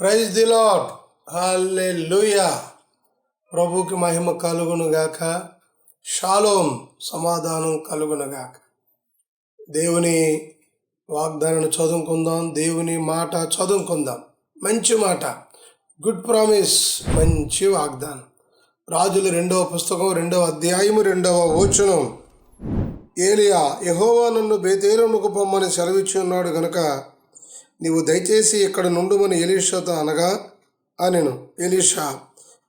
Praise the lord హల్లెలూయా ప్రభుకి మహిమ కలుగునుగాక. Shalom సమాధానం కలుగునుగాక. దేవుని వాగ్దానం చదువుకుందాం. దేవుని మాట చదువుకుందాం. మంచి మాట. గుడ్ ప్రామిస్ మంచి వాగ్దానం. రాజుల రెండవ పుస్తకం రెండవ అధ్యాయము రెండవ వచనం. ఏలియా యహోవా నన్ను బేతేలముకు పొమ్మని సెలవిచ్చి ఉన్నాడు గనుక నీవు దయచేసి ఇక్కడ నుండుమని ఎలీషాతో అనగా అనెను ఎలీషా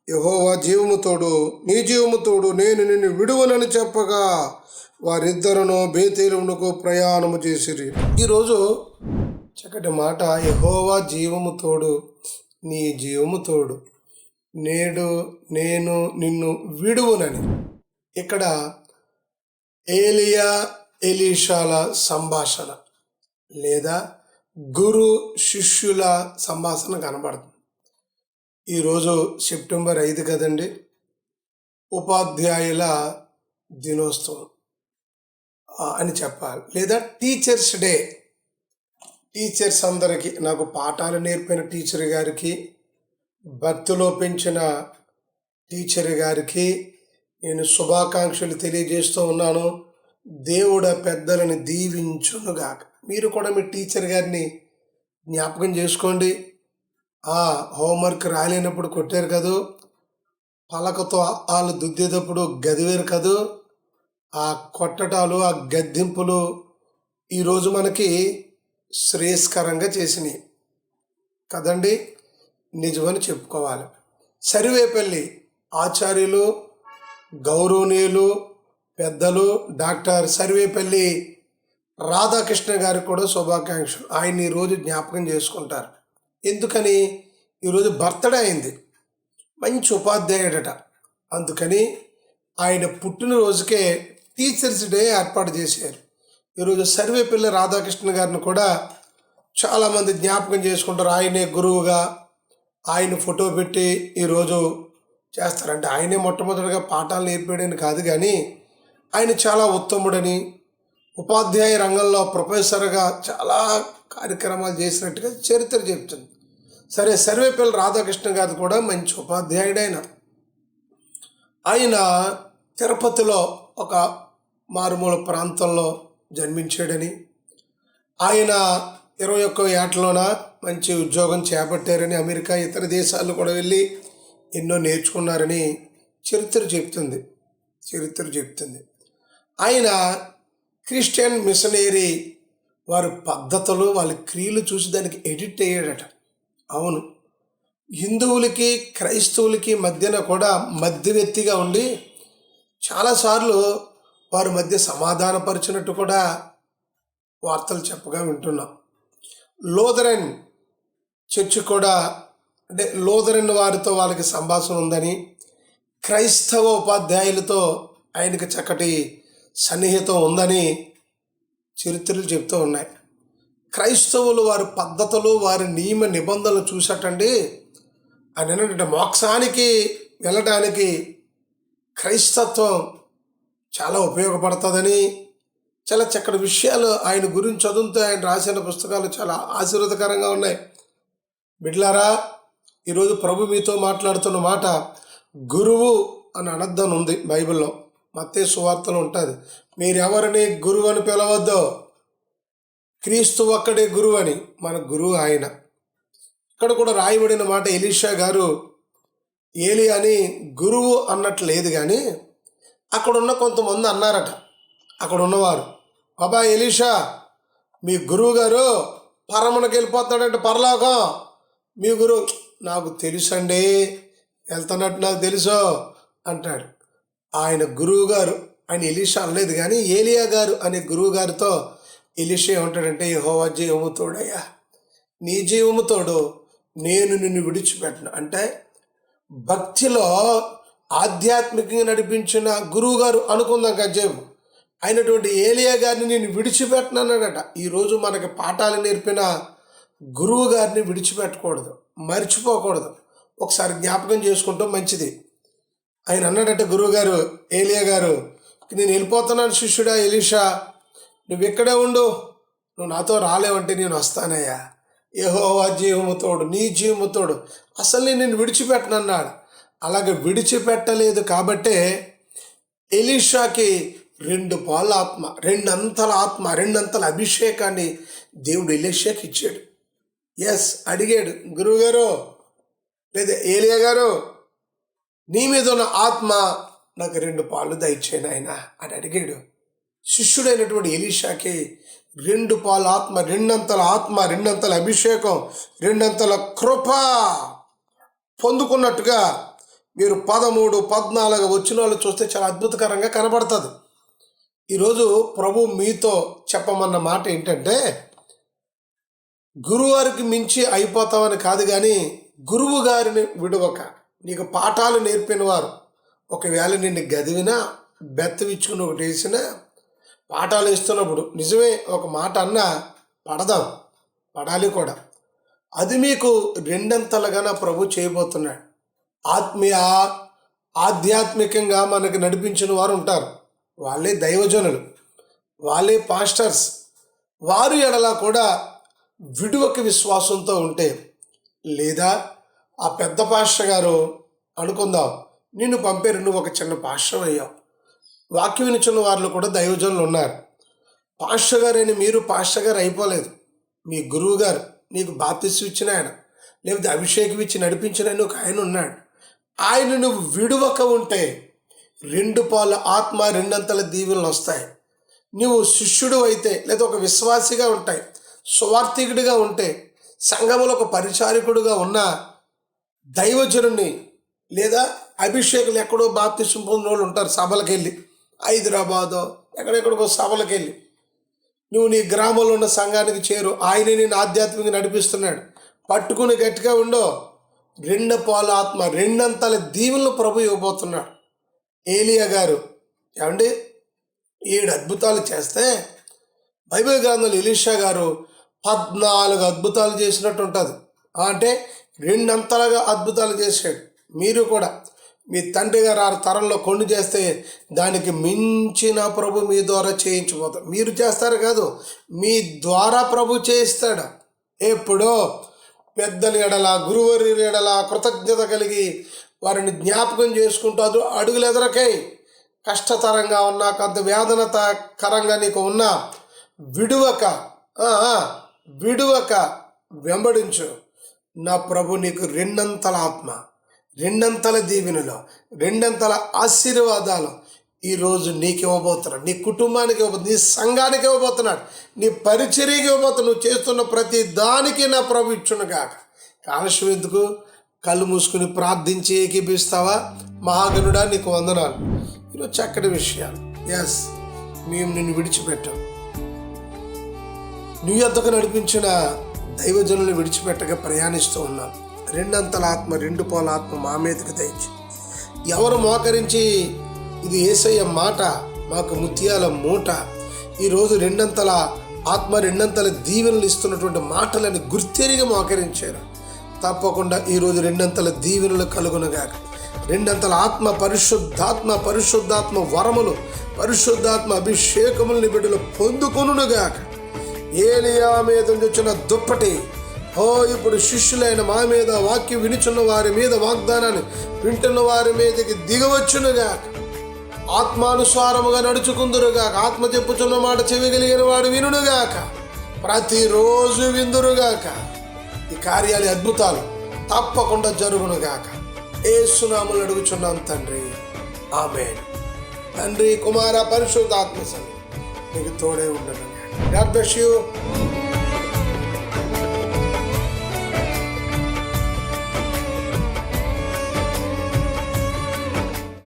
యహోవా జీవముతోడు నీ జీవముతోడు నేను నిన్ను విడువనని చెప్పగా వారిద్దరును బేతేలుమునకు ప్రయాణము చేసిరి. ఈరోజు చక్కటి మాట యహోవా జీవము తోడు నీ జీవము తోడు నేడు నేను నిన్ను విడువునని. ఇక్కడ ఏలియా ఎలీషాల సంభాషణ లేదా గురు శిష్యుల సంభాషణ కనబడుతుంది. ఈరోజు సెప్టెంబర్ ఐదు కదండి. ఉపాధ్యాయుల దినోత్సవం అని చెప్పాలి. లేదా టీచర్స్ డే. టీచర్స్ అందరికీ నాకు పాఠాలు నేర్పిన టీచర్ గారికి భక్తిలో పెంచిన టీచర్ గారికి నేను శుభాకాంక్షలు తెలియజేస్తూ ఉన్నాను. దేవుడ పెద్దలని దీవించునుగాక. మీరు కూడా మీ టీచర్ గారిని జ్ఞాపకం చేసుకోండి. ఆ హోంవర్క్ రాలేనప్పుడు కొట్టారు కదూ. పలకతో వాళ్ళు దుద్దేటప్పుడు గదివేరు కదూ. ఆ కొట్టటాలు ఆ గద్దింపులు ఈరోజు మనకి శ్రేయస్కరంగా చేసినాయి. కదండి? నిజమని చెప్పుకోవాలి. సరివేపల్లి ఆచార్యులు గౌరవనీయులు పెద్దలు డాక్టర్ సర్వేపల్లి రాధాకృష్ణ గారికి కూడా శుభాకాంక్షలు. ఆయన ఈరోజు జ్ఞాపకం చేసుకుంటారు. ఎందుకని? ఈరోజు బర్త్డే అయింది. మంచి ఉపాధ్యాయుడట. అందుకని ఆయన పుట్టినరోజుకే టీచర్స్ డే ఏర్పాటు చేశారు. ఈరోజు సర్వేపల్లి రాధాకృష్ణ గారిని కూడా చాలామంది జ్ఞాపకం చేసుకుంటారు. ఆయనే గురువుగా ఆయన ఫోటో పెట్టి ఈరోజు చేస్తారంటే ఆయనే మొట్టమొదటిగా పాఠాలు నేర్పేయడానికి కాదు కానీ ఆయన చాలా ఉత్తముడని ఉపాధ్యాయ రంగంలో ప్రొఫెసర్గా చాలా కార్యక్రమాలు చేసినట్టుగా చరిత్ర చెప్తుంది. సరే సర్వేపల్లి రాధాకృష్ణ గారు కూడా మంచి ఉపాధ్యాయుడైన. ఆయన తిరుపతిలో ఒక మారుమూల ప్రాంతంలో జన్మించాడని. ఆయన ఇరవై ఒక్క ఏటలోన మంచి ఉద్యోగం చేపట్టారని అమెరికా ఇతర దేశాల్లో కూడా వెళ్ళి ఎన్నో నేర్చుకున్నారని చరిత్ర చెప్తుంది. చరిత్ర చెప్తుంది. ఆయన క్రిస్టియన్ మిషనరీ వారి పద్ధతులు వాళ్ళ క్రియలు చూసి దానికి ఎడిట్ అయ్యాడట. అవును. హిందువులకి క్రైస్తవులకి మధ్యన కూడా మధ్యవర్తిగా ఉండి చాలాసార్లు వారి మధ్య సమాధానపరిచినట్టు కూడా వార్తలు చెప్పగా వింటున్నాం. లోదరన్ చర్చి కూడా అంటే లోదరన్ వారితో వాళ్ళకి సంభాషణ ఉందని క్రైస్తవ ఉపాధ్యాయులతో ఆయనకి చక్కటి సన్నిహితం ఉందని చరిత్రలు చెప్తూ ఉన్నాయి. క్రైస్తవులు వారి పద్ధతులు వారి నియమ నిబంధనలు చూసేటండి ఆయన ఏంటంటే మోక్షానికి వెళ్ళడానికి క్రైస్తత్వం చాలా ఉపయోగపడుతుందని చాలా చక్కటి విషయాలు ఆయన గురించి చదువుతూ ఆయన రాసిన పుస్తకాలు చాలా ఆశీర్వదకరంగా ఉన్నాయి. బిడ్లారా ఈరోజు ప్రభు మీతో మాట్లాడుతున్న మాట గురువు అని అనర్థం ఉంది బైబిల్లో. మత్తే సువార్తలు ఉంటుంది. మీరెవరిని గురువు అని పిలవద్దో? క్రీస్తు ఒక్కడే గురువు అని మన గురువు ఆయన. ఇక్కడ కూడా రాయబడిన మాట ఎలీషా గారు ఏలి అని గురువు అన్నట్లు లేదు కానీ అక్కడ ఉన్న కొంతమంది అన్నారట. అక్కడ ఉన్నవారు బాబా ఎలీషా మీ గురువు గారు పరమునకి వెళ్ళిపోతాడంటే పరలోకం. మీ గురువు నాకు తెలుసండి వెళ్తున్నట్టు నాకు తెలుసు అంటాడు. ఆయన గురువు గారు ఆయన ఎలీషా అనలేదు కానీ ఏలియా గారు అనే గురువు గారితో ఎలీషా ఏమంటాడంటే యహోవా జీవము తోడయ్యా. నీ జీవము తోడు నేను నిన్ను విడిచిపెట్టను. అంటే భక్తిలో ఆధ్యాత్మికంగా నడిపించిన గురువుగారు అనుకుందాం గజ్జేము అయినటువంటి ఏలియా గారిని నేను విడిచిపెట్టనన్నాడట ఈరోజు మనకి పాఠాలు నేర్పిన గురువు గారిని విడిచిపెట్టకూడదు మర్చిపోకూడదు. ఒకసారి జ్ఞాపకం చేసుకుంటాం మంచిది. ఆయన అన్నాడట గురువు గారు ఏలియా గారు నేను వెళ్ళిపోతున్నాను శిష్యుడా ఎలీషా. నువ్వు ఇక్కడే ఉండు. నువ్వు నాతో రాలేవంటే నేను వస్తానయ్యా. ఏహోవా జీవము తోడు నీ జీవముతోడు అసలు నేను నిన్ను విడిచిపెట్టనన్నాడు అలాగే విడిచిపెట్టలేదు కాబట్టే ఎలీషాకి రెండు పాల ఆత్మ రెండంతల ఆత్మ రెండంతల అభిషేకాన్ని దేవుడు ఎలీషాకి ఇచ్చాడు. ఎస్ అడిగాడు గురువుగారు లేదా ఏలియా గారు నీ మీద ఉన్న ఆత్మ నాకు రెండు పాలు దయచేయను ఆయన అని అడిగాడు. శిష్యుడైనటువంటి ఎలీషాకి రెండు పాల ఆత్మ రెండంతల ఆత్మ రెండంతల అభిషేకం రెండంతల కృప పొందుకున్నట్టుగా మీరు పదమూడు పద్నాలుగు వచ్చిన వాళ్ళు చూస్తే చాలా అద్భుతకరంగా కనబడుతుంది. ఈరోజు ప్రభు మీతో చెప్పమన్న మాట ఏంటంటే గురువారికి మించి అయిపోతామని కాదు కానీ గురువు గారిని విడవక నీకు పాఠాలు నేర్పిన వారు ఒకవేళ నిన్ను గదివినా బెత్తవిచ్చుకుని ఒకటి వేసినా పాఠాలు ఇస్తున్నప్పుడు నిజమే ఒక మాట అన్నా పడదాం పడాలి కూడా. అది మీకు రెండంతలుగా నా ప్రభు చేయబోతున్నాడు. ఆత్మీయ ఆధ్యాత్మికంగా మనకు నడిపించిన వారు ఉంటారు. వాళ్ళే దైవజనులు. వాళ్ళే పాస్టర్స్. వారు ఎడలా కూడా విడువక విశ్వాసంతో ఉంటే లేదా ఆ పెద్ద పాస్టర్ గారు అనుకుందాం నిన్ను పంపారు నువ్వు ఒక చిన్న పాస్టర్ అయ్యావు. వాక్యం వినిచున్న వారిలో కూడా దైవజనులు ఉన్నారు. పాస్టర్ గారైన మీరు పాస్టర్ గారు అయిపోలేదు. మీ గురువు గారు నీకు బాధ్యసి ఇచ్చిన ఆయన లేకపోతే అభిషేకం ఇచ్చి నడిపించిన ఒక ఆయన ఉన్నాడు. ఆయన నువ్వు విడువక ఉంటే రెండు పాల ఆత్మ రెండంతల దీవులను వస్తాయి. నువ్వు శిష్యుడు అయితే లేదా ఒక విశ్వాసిగా ఉంటాయి సువార్థికుడిగా ఉంటే సంఘములో ఒక పరిచారికుడుగా ఉన్న దైవజనుని లేదా అభిషేకులు ఎక్కడో బాప్తిష్టం పొందిన వాళ్ళు ఉంటారు సభలకు వెళ్ళి హైదరాబాదో ఎక్కడెక్కడికో సభలకు వెళ్ళి నువ్వు నీ గ్రామంలో ఉన్న సంఘానికి చేరు. ఆయనే నేను ఆధ్యాత్మికంగా నడిపిస్తున్నాడు. పట్టుకుని గట్టిగా ఉండో. రెండు పాల ఆత్మ రెండంతల దీవులను ప్రభు ఇవ్వబోతున్నాడు. ఏలియా గారు ఏమండి? ఏడు అద్భుతాలు చేస్తే బైబిల్ గ్రంథంలో ఎలీషా గారు పద్నాలుగు అద్భుతాలు చేసినట్టు ఉంటుంది. అంటే రెండంతలుగా అద్భుతాలు చేశాడు. మీరు కూడా మీ తండ్రి గారు ఆ తరంలో కొండు చేస్తే దానికి మించిన ప్రభు మీ ద్వారా చేయించబోతాడు. మీరు చేస్తారు కాదు మీ ద్వారా ప్రభు చేయిస్తాడు. ఎప్పుడో పెద్దల ఎడల గురువరి ఎడల కృతజ్ఞత కలిగి వారిని జ్ఞాపకం చేసుకుంటూ అడుగులు ఎదరకై కష్టతరంగా ఉన్నా కొంత వేదనకరంగా నీకు ఉన్నా విడువక విడువక వెంబడించు. నా ప్రభు నీకు రెండంతల ఆత్మ రెండంతల దీవెనలు రెండంతల ఆశీర్వాదాలు ఈరోజు నీకు ఇవ్వబోతున్నాడు. నీ కుటుంబానికి ఇవ్వబోతున్నాడు నీ సంఘానికి ఇవ్వబోతున్నాడు నీ పరిచర్యకి ఇవ్వబోతున్నాడు. నువ్వు చేస్తున్న ప్రతి దానికి నా ప్రభు ఇచ్చును కాక కాలశం ఎందుకు? కళ్ళు మూసుకుని ప్రార్థించి ఏకీపిస్తావా మహాగనుడా నీకు వందనాలు. ఈరోజు చక్కటి విషయాలు. ఎస్ మేము నిన్ను విడిచిపెట్టాం. నీ యొద్దకు నడిపించిన దైవజనులు విడిచిపెట్టగా ప్రయాణిస్తూ ఉన్నాం రెండంతల ఆత్మ రెండు పోల ఆత్మ మా మీదకి తెచ్చి ఎవరు మోకరించి ఇది ఏసయ్య మాట మాకు ముత్యాల మూట ఈరోజు రెండంతల ఆత్మ రెండంతల దీవెనలు ఇస్తున్నటువంటి మాటలని గుర్తెరిగి మోకరించారు. తప్పకుండా ఈరోజు రెండంతల దీవెనలు కలుగునగాక. రెండంతల ఆత్మ పరిశుద్ధాత్మ పరిశుద్ధాత్మ వరములు పరిశుద్ధాత్మ అభిషేకములని బిడ్డలు పొందుకొనుగాక ఏలియా మీద ఉంచున్న దుప్పటి. ఓ ఇప్పుడు శిష్యులైన మా మీద వాక్యం వినుచున్న వారి మీద వాగ్దానాన్ని వింటున్న వారి మీదకి దిగవచ్చునుగా ఆత్మానుసారముగా నడుచుకుందురుగాక ఆత్మ చెప్పుచున్న మాట చెవిగలిగిన వాడు వినుడుగాక ప్రతిరోజు విందురుగాక ఈ కార్యాలు అద్భుతాలు తప్పకుండా జరుగునుగాక ఏ సునాములు అడుగుచున్నాం తండ్రి. ఆమె తండ్రి కుమార పరిశుద్ధాత్మ సరే నీకు తోడే ఉండను. God bless you.